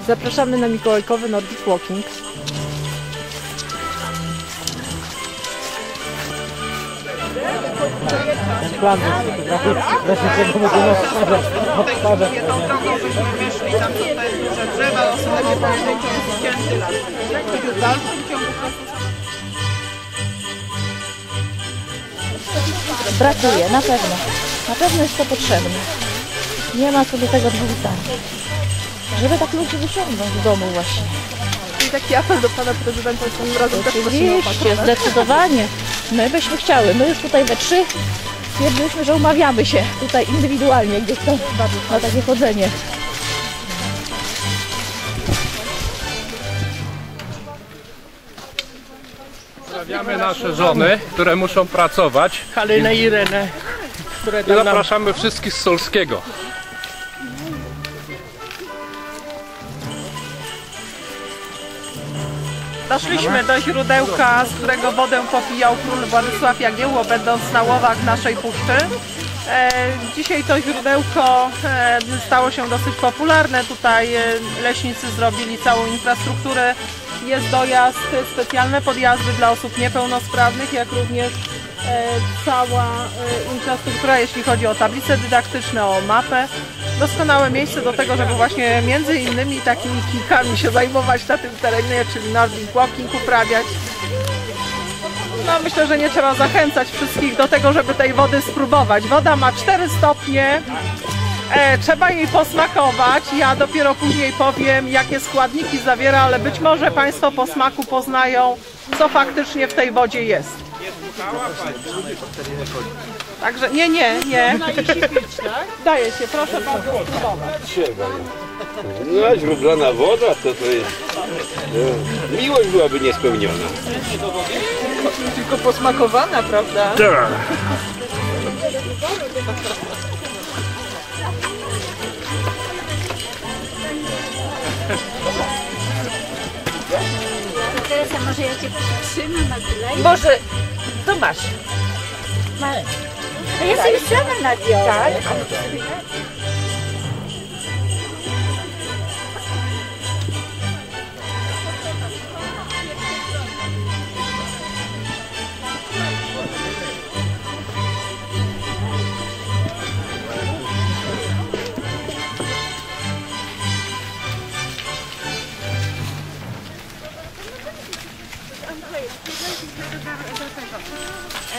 Zapraszamy na Mikołajkowy Nordic Walking. Brakuje, na pewno. Na pewno jest to potrzebne. Nie ma do tego dwóch. Żeby tak ludzi wyciągnąć z domu właśnie. I taki apel do pana prezydenta tym razem Oczywiście, zdecydowanie. My byśmy chciały. My już tutaj we trzy stwierdziliśmy, że umawiamy się tutaj indywidualnie gdzieś tam na takie chodzenie. Pozdrawiamy nasze żony, które muszą pracować. Halynę i Irenę, I zapraszamy wszystkich z Solskiego. Doszliśmy do źródełka, z którego wodę popijał król Władysław Jagiełło, będąc na łowach naszej puszczy. E, dzisiaj to źródełko e, stało się dosyć popularne. Tutaj e, leśnicy zrobili całą infrastrukturę. Jest dojazd, specjalne podjazdy dla osób niepełnosprawnych, jak również cała infrastruktura, jeśli chodzi o tablice dydaktyczne, o mapę. Doskonałe miejsce do tego, żeby właśnie między innymi takimi kilkami się zajmować na tym terenie, czyli Nordic Walking uprawiać. No myślę, że nie trzeba zachęcać wszystkich do tego, żeby tej wody spróbować. Woda ma 4 stopnie, e, trzeba jej posmakować. Ja dopiero później powiem, jakie składniki zawiera, ale być może Państwo po smaku poznają, co faktycznie w tej wodzie jest. Także nie, nie, nie. Daje się, proszę bardzo spróbować. No, źródlana woda to to jest... e, Miłość byłaby niespełniona. Tylko posmakowana, prawda? Teresa, może ja cię przytrzymam na tyle? Może, to masz. A ja sobie sama nabiorę. Tak?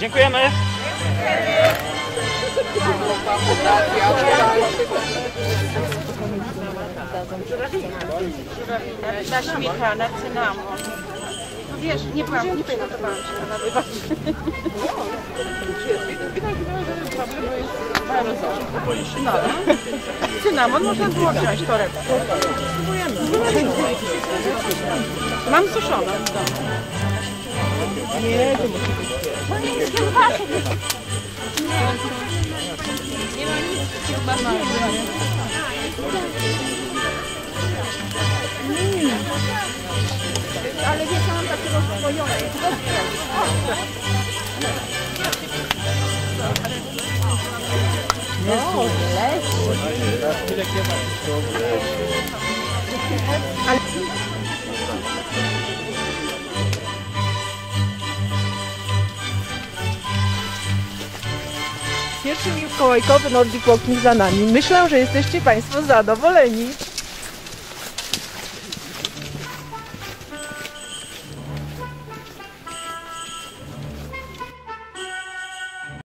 Dziękujemy. Na śmicha, na cynamon. No wiesz, nie byłam, nie przygotowałam się na nabywać. No. Cynamon można było wziąć torebkę. Mam suszoną w domu. Nie, to musi być. Nie ma nic kiełbasy. Ale wiesz, mam takie rozwojone. Pierwszy Mikołajkowy Nordic Walking za nami. Myślę, że jesteście Państwo zadowoleni.